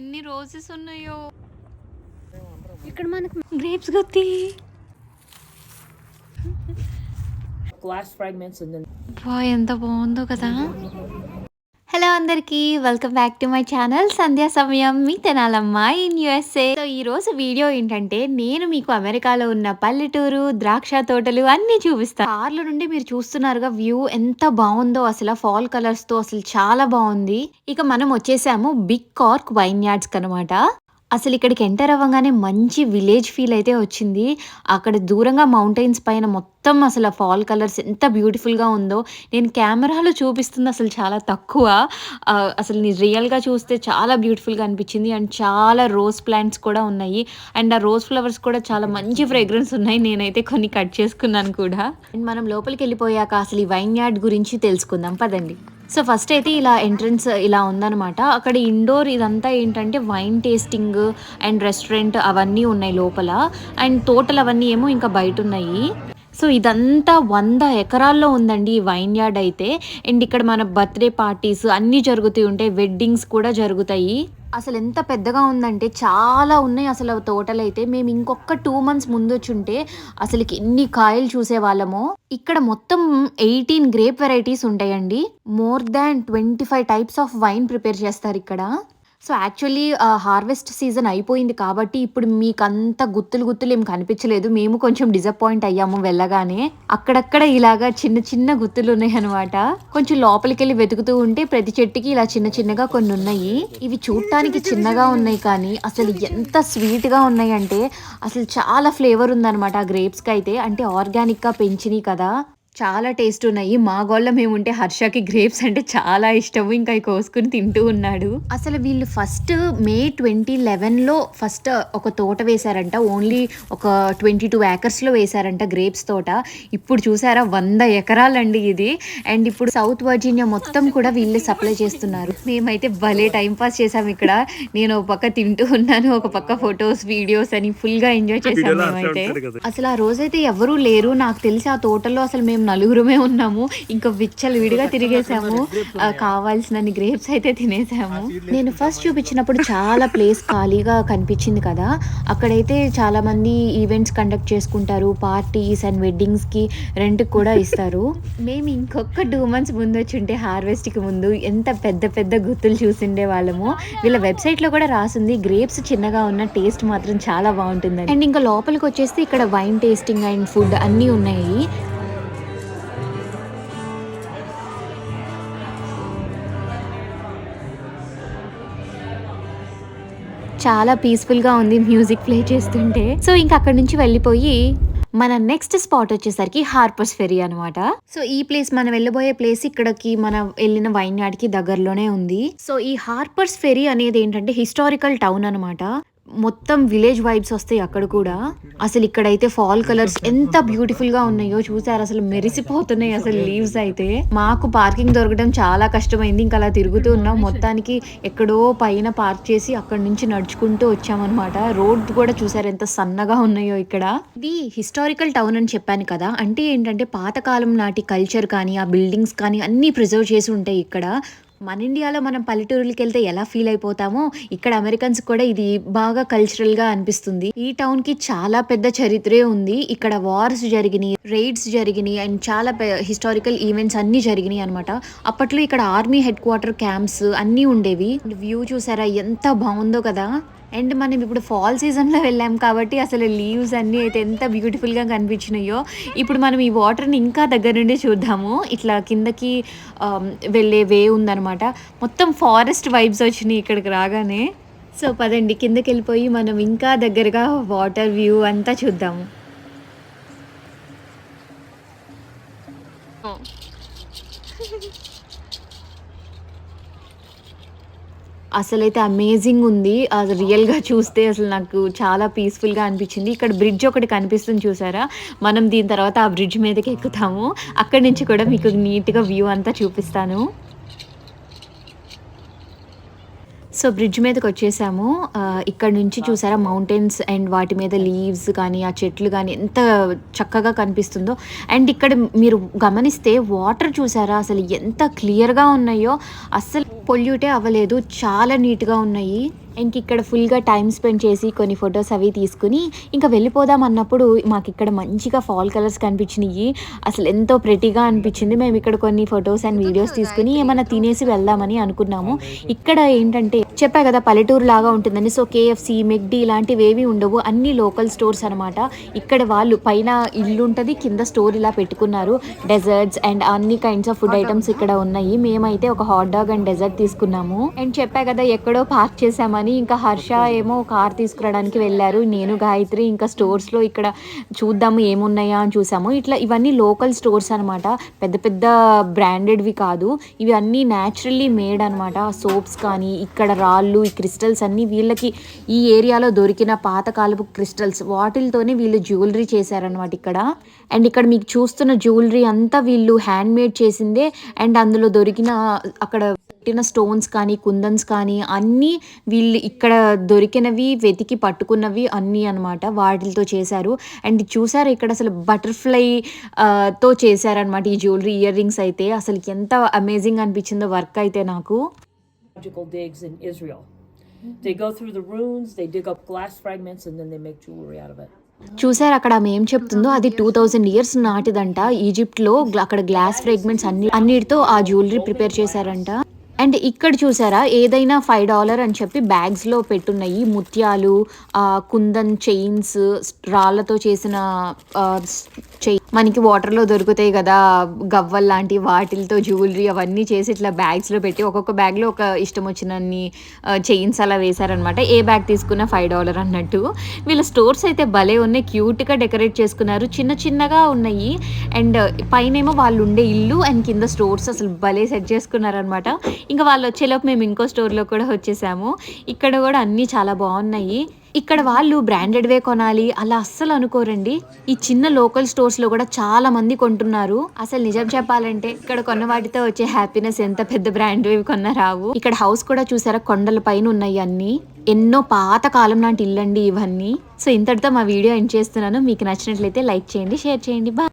ఎన్ని రోజెస్ ఉన్నాయో. ఇక్కడ మనకు గ్రేప్స్ గొత్తి. Glass fragments and then వా ఎంత బాగుందో కదా. హలో అందరికీ welcome back to my channel Sandhya Samayam me తెనాలమ్మ in USA so ఈరోజు వీడియో ఏంటంటే నేను మీకు అమెరికాలో ఉన్న పల్లెటూరు ద్రాక్ష తోటలు అన్నీ చూపిస్తాను కార్ల నుండి మీరు చూస్తున్నారుగా వ్యూ ఎంత బాగుందో. అసలు ఫాల్ కలర్స్తో అసలు చాలా బాగుంది. ఇక మనం వచ్చేసాము బిగ్ కార్క్ వైన్ యార్డ్స్ అనమాట అసలు ఇక్కడికి ఎంటర్ అవ్వగానే మంచి విలేజ్ ఫీల్ అయితే వచ్చింది. అక్కడ దూరంగా మౌంటైన్స్ పైన మొత్తం అసలు ఆ ఫాల్ కలర్స్ ఎంత బ్యూటిఫుల్గా ఉందో. నేను కెమెరాలో చూపిస్తుంది అసలు చాలా తక్కువ. అసలు నీ రియల్గా చూస్తే చాలా బ్యూటిఫుల్గా అనిపించింది. అండ్ చాలా రోజ్ ప్లాంట్స్ కూడా ఉన్నాయి. అండ్ ఆ రోజ్ ఫ్లవర్స్ కూడా చాలా మంచి ఫ్రేగ్రెన్స్ ఉన్నాయి. నేనైతే కొన్ని కట్ చేసుకున్నాను కూడా. అండ్ మనం లోపలికి వెళ్ళిపోయాక అసలు ఈ వైన్ యార్డ్ గురించి తెలుసుకుందాం. పదండి. సో ఫస్ట్ అయితే ఇలా ఎంట్రన్స్ ఇలా ఉందన్నమాట. అక్కడ ఇండోర్ ఇదంతా ఏంటంటే వైన్ టేస్టింగ్ అండ్ రెస్టారెంట్ అవన్నీ ఉన్నాయి లోపల. అండ్ తోటలు అవన్నీ ఏమో ఇంకా బయట ఉన్నాయి. సో ఇదంతా వంద ఎకరాల్లో ఉందండి ఈ వైన్ యార్డ్ అయితే. అండ్ ఇక్కడ మన బర్త్డే పార్టీస్ అన్నీ జరుగుతూ ఉంటాయి వెడ్డింగ్స్ కూడా జరుగుతాయి. అసలు ఎంత పెద్దగా ఉందంటే చాలా ఉన్నాయి అసలు తోటలు అయితే. మేము ఇంకొక టూ మంత్స్ ముందు వచ్చుంటే అసలుకి ఎన్ని కాయలు చూసే వాళ్ళమో ఇక్కడ మొత్తం ఎయిటీన్ గ్రేప్ వెరైటీస్ ఉంటాయండి. More than twenty five types of wine prepare చేస్తారు ఇక్కడ. సో యాక్చువల్లీ హార్వెస్ట్ సీజన్ అయిపోయింది కాబట్టి ఇప్పుడు మీకు అంత గుత్తులు గుత్తులు ఏం కనిపించలేదు. మేము కొంచెం డిసప్పాయింట్ అయ్యాము వెళ్ళగానే. అక్కడక్కడ ఇలాగా చిన్న చిన్న గుత్తులు ఉన్నాయి అనమాట కొంచెం లోపలికి వెళ్ళి వెతుకుతూ ఉంటే ప్రతి చెట్టుకి ఇలా చిన్న చిన్నగా కొన్ని ఉన్నాయి. ఇవి చూడటానికి చిన్నగా ఉన్నాయి కానీ అసలు ఎంత స్వీట్గా ఉన్నాయి అంటే అసలు చాలా ఫ్లేవర్ ఉందన్నమాట ఆ గ్రేప్స్కి అయితే అంటే ఆర్గానిక్గా పెంచినాయి కదా. చాలా టేస్ట్ ఉన్నాయి. మా గోళ్ళ మేము ఉంటే హర్షకి గ్రేప్స్ అంటే చాలా ఇష్టము. ఇంకా అవి కోసుకుని తింటూ ఉన్నాడు. అసలు వీళ్ళు ఫస్ట్ మే ట్వంటీ లెవెన్లో ఫస్ట్ ఒక తోట వేశారంట. ఓన్లీ ఒక ట్వంటీ టూ ఏకర్స్లో వేశారంట గ్రేప్స్ తోట. ఇప్పుడు చూసారా వంద ఎకరాలండి ఇది. అండ్ ఇప్పుడు సౌత్ వర్జీనియా మొత్తం కూడా వీళ్ళే సప్లై చేస్తున్నారు. మేమైతే భలే టైం పాస్ చేసాం ఇక్కడ. నేను ఒక పక్క తింటూ ఉన్నాను ఒక పక్క ఫొటోస్ వీడియోస్ అని ఫుల్గా ఎంజాయ్ చేసాం మేమైతే. అసలు ఆ రోజైతే ఎవరూ లేరు. నాకు తెలిసి ఆ తోటలో అసలు మేము నలుగురమే ఉన్నాము. ఇంకా విచ్చలు విడిగా తిరిగేసాము కావాల్సినన్ని గ్రేప్స్ అయితే తినేసాము నేను ఫస్ట్ చూపించినప్పుడు చాలా ప్లేస్ ఖాళీగా కనిపించింది కదా. అక్కడైతే చాలా మంది ఈవెంట్స్ కండక్ట్ చేసుకుంటారు. పార్టీస్ అండ్ వెడ్డింగ్స్కి రెంట్ కూడా ఇస్తారు. మేము ఇంకొక టూ మంత్స్ ముందు వచ్చి ఉంటే హార్వెస్ట్కి ముందు ఎంత పెద్ద పెద్ద గుత్తులు చూసిండే వాళ్ళము. వీళ్ళ వెబ్సైట్లో కూడా రాసింది గ్రేప్స్ చిన్నగా ఉన్న టేస్ట్ మాత్రం చాలా బాగుంటుంది అండ్ ఇంకా లోపలికి వచ్చేస్తే ఇక్కడ వైన్ టేస్టింగ్ అండ్ ఫుడ్ అన్నీ ఉన్నాయి. చాలా పీస్ఫుల్గా ఉంది మ్యూజిక్ ప్లే చేస్తుంటే. సో ఇంకా అక్కడ నుంచి వెళ్ళిపోయి మన నెక్స్ట్ స్పాట్ వచ్చేసరికి హార్పర్స్ ఫెరీ అనమాట సో ఈ ప్లేస్ మనం వెళ్ళబోయే ప్లేస్ ఇక్కడకి మనం వెళ్ళిన వైన్ యార్డ్కి దగ్గరలోనే ఉంది. సో ఈ హార్పర్స్ ఫెరీ అనేది ఏంటంటే హిస్టారికల్ టౌన్ అనమాట మొత్తం విలేజ్ వైబ్స్ వస్తాయి అక్కడ కూడా. అసలు ఇక్కడైతే ఫాల్ కలర్స్ ఎంత బ్యూటిఫుల్గా ఉన్నాయో చూసారు. అసలు మెరిసిపోతున్నాయి అసలు లీవ్స్ అయితే. మాకు పార్కింగ్ దొరకడం చాలా కష్టమైంది. ఇంకా అలా తిరుగుతూ ఉన్నాం. మొత్తానికి ఎక్కడో పైన పార్క్ చేసి అక్కడ నుంచి నడుచుకుంటూ వచ్చామన్నమాట. రోడ్ కూడా చూసారు ఎంత సన్నగా ఉన్నాయో ఇక్కడ. ఇది హిస్టారికల్ టౌన్ అని చెప్పాను కదా. అంటే ఏంటంటే పాతకాలం నాటి కల్చర్ కానీ ఆ బిల్డింగ్స్ కానీ అన్ని ప్రిజర్వ్ చేసి ఉంటాయి ఇక్కడ. మన ఇండియాలో మనం పల్లెటూరులకి వెళ్తే ఎలా ఫీల్ అయిపోతామో ఇక్కడ అమెరికన్స్ కూడా ఇది బాగా కల్చరల్గా అనిపిస్తుంది. ఈ టౌన్కి చాలా పెద్ద చరిత్రే ఉంది. ఇక్కడ వార్స్ జరిగినాయి రైడ్స్ జరిగినాయి అండ్ చాలా హిస్టారికల్ ఈవెంట్స్ అన్ని జరిగినాయి అనమాట అప్పట్లో ఇక్కడ ఆర్మీ హెడ్ క్వార్టర్ క్యాంప్స్ అన్నీ ఉండేవి. వ్యూ చూసారా ఎంత బాగుందో కదా. అండ్ మనం ఇప్పుడు ఫాల్ సీజన్లో వెళ్ళాం కాబట్టి అసలు లీవ్స్ అన్నీ అయితే ఎంత బ్యూటిఫుల్గా కనిపించినాయో. ఇప్పుడు మనం ఈ వాటర్ని ఇంకా దగ్గర నుండి చూద్దాము. ఇట్లా కిందకి ఆమ్, వెళ్ళే వే ఉందన్నమాట. మొత్తం ఫారెస్ట్ వైబ్స్ వచ్చినాయి ఇక్కడికి రాగానే. సో పదండి కిందకి వెళ్ళిపోయి మనం ఇంకా దగ్గరగా వాటర్ వ్యూ అంతా చూద్దాము. అసలైతే అమేజింగ్ ఉంది. అది రియల్గా చూస్తే అసలు నాకు చాలా పీస్ఫుల్గా అనిపించింది. ఇక్కడ బ్రిడ్జ్ ఒకటి కనిపిస్తుంది చూసారా? మనం దీని తర్వాత ఆ బ్రిడ్జ్ మీదకి ఎక్కుతాము. అక్కడి నుంచి కూడా మీకు నీట్గా వ్యూ అంతా చూపిస్తాను. సో బ్రిడ్జ్ మీదకి వచ్చేసాము. ఇక్కడ నుంచి చూసారా మౌంటైన్స్ అండ్ వాటి మీద లీవ్స్ కానీ ఆ చెట్లు కానీ ఎంత చక్కగా కనిపిస్తుందో. అండ్ ఇక్కడ మీరు గమనిస్తే వాటర్ చూసారా అసలు ఎంత క్లియర్గా ఉన్నాయో. అస్సలు పొల్యూటే అవ్వలేదు. చాలా నీట్గా ఉన్నాయి. ఇంక ఇక్కడ ఫుల్గా టైం స్పెండ్ చేసి కొన్ని ఫొటోస్ అవి తీసుకుని ఇంకా వెళ్ళిపోదాం అన్నప్పుడు మాకు ఇక్కడ మంచిగా ఫాల్ కలర్స్ కనిపించినాయి. అసలు ఎంతో ప్రెటీగా అనిపించింది. మేము ఇక్కడ కొన్ని ఫొటోస్ అండ్ వీడియోస్ తీసుకుని ఏమైనా తినేసి వెళ్దామని అనుకున్నాము. ఇక్కడ ఏంటంటే చెప్పా కదా పల్లెటూరు లాగా ఉంటుందని. సో కేఎఫ్సి మెక్డీ ఇలాంటివి ఏవి ఉండవు. అన్ని లోకల్ స్టోర్స్ అనమాట ఇక్కడ వాళ్ళు పైన ఇల్లు ఉంటుంది కింద స్టోర్ ఇలా పెట్టుకున్నారు. డెజర్ట్స్ అండ్ అన్ని కైండ్స్ ఆఫ్ ఫుడ్ ఐటమ్స్ ఇక్కడ ఉన్నాయి. మేమైతే ఒక హాట్ డాగ్ అండ్ డెజర్ట్ తీసుకున్నాము. అండ్ చెప్పా కదా ఎక్కడో పార్క్ చేసామని అని ఇంకా హర్ష ఏమో కార్ తీసుకురావడానికి వెళ్ళారు. నేను గాయత్రి ఇంకా స్టోర్స్లో ఇక్కడ చూద్దాము ఏమున్నాయా అని చూసాము. ఇట్లా ఇవన్నీ లోకల్ స్టోర్స్ అనమాట పెద్ద పెద్ద బ్రాండెడ్వి కాదు. ఇవి అన్నీ న్యాచురల్లీ మేడ్ అనమాట సోప్స్ కానీ ఇక్కడ రాళ్ళు ఈ క్రిస్టల్స్ అన్నీ వీళ్ళకి ఈ ఏరియాలో దొరికిన పాతకాలపు క్రిస్టల్స్. వాటిలతోనే వీళ్ళు జ్యువెలరీ చేశారనమాట ఇక్కడ. అండ్ ఇక్కడ మీకు చూస్తున్న జ్యువెలరీ అంతా వీళ్ళు హ్యాండ్ మేడ్ చేసిందే. అండ్ అందులో దొరికిన అక్కడ పెట్టిన స్టోన్స్ కానీ కుందన్స్ కానీ అన్నీ వీళ్ళు ఇక్కడ దొరికినవి వెతికి పట్టుకున్నవి అన్నీ అనమాట వాటితో చేశారు. అండ్ చూసారు ఇక్కడ అసలు బటర్ఫ్లై తో చేశారనమాట ఈ జ్యువెలరీ ఇయర్ రింగ్స్ అయితే. అసలు ఎంత అమేజింగ్ అనిపించిందో వర్క్ అయితే నాకు. Archaeological digs in Israel. They go through the ruins, they dig up glass fragments, and then they make jewelry out of it. చూసారు అక్కడ ఆమె ఏం చెప్తుందో? అది టూ థౌజండ్ ఇయర్స్ నాటిదంట. ఈజిప్ట్లో అక్కడ గ్లాస్ ఫ్రాగ్మెంట్స్ అన్ని అన్నిటితో ఆ జ్యువెలరీ ప్రిపేర్ చేశారంట. అండ్ ఇక్కడ చూసారా ఏదైనా ఫైవ్ డాలర్ అని చెప్పి బ్యాగ్స్లో పెట్టున్నాయి. ముత్యాలు ఆ కుందన్ చైన్స్ రాళ్ళతో చేసిన చైన్ మనకి వాటర్లో దొరుకుతాయి కదా గవ్వల్ లాంటి వాటిలతో జ్యువెలరీ అవన్నీ చేసి ఇట్లా బ్యాగ్స్లో పెట్టి ఒక్కొక్క బ్యాగ్లో ఒక ఇష్టం వచ్చినన్ని చైన్స్ అలా వేశారనమాట ఏ బ్యాగ్ తీసుకున్నా ఫైవ్ డాలర్ అన్నట్టు. వీళ్ళ స్టోర్స్ అయితే భలే ఉన్నాయి. క్యూట్గా డెకరేట్ చేసుకున్నారు. చిన్న చిన్నగా ఉన్నాయి. అండ్ పైనేమో వాళ్ళు ఉండే ఇల్లు అండ్ కింద స్టోర్స్ అసలు భలే సెట్ చేసుకున్నారనమాట ఇంకా వాళ్ళు వచ్చేలోపు మేము ఇంకో స్టోర్లో కూడా వచ్చేసాము. ఇక్కడ కూడా అన్నీ చాలా బాగున్నాయి. ఇక్కడ వాళ్ళు బ్రాండెడ్వే కొనాలి అలా అస్సలు అనుకోరండి. ఈ చిన్న లోకల్ స్టోర్స్లో కూడా చాలా మంది కొంటున్నారు. అసలు నిజం చెప్పాలంటే ఇక్కడ కొన్న వాటితో వచ్చే హ్యాపీనెస్ ఎంత పెద్ద బ్రాండ్వి కొన్న రావు. ఇక్కడ హౌస్ కూడా చూసారా? కొండల పైన ఉన్నాయి అన్ని. ఎన్నో పాత కాలం లాంటి ఇల్లండి ఇవన్నీ. సో ఇంతటితో మా వీడియో ఎండ్ చేస్తున్నాను. మీకు నచ్చినట్లయితే లైక్ చేయండి షేర్ చేయండి. బాయ్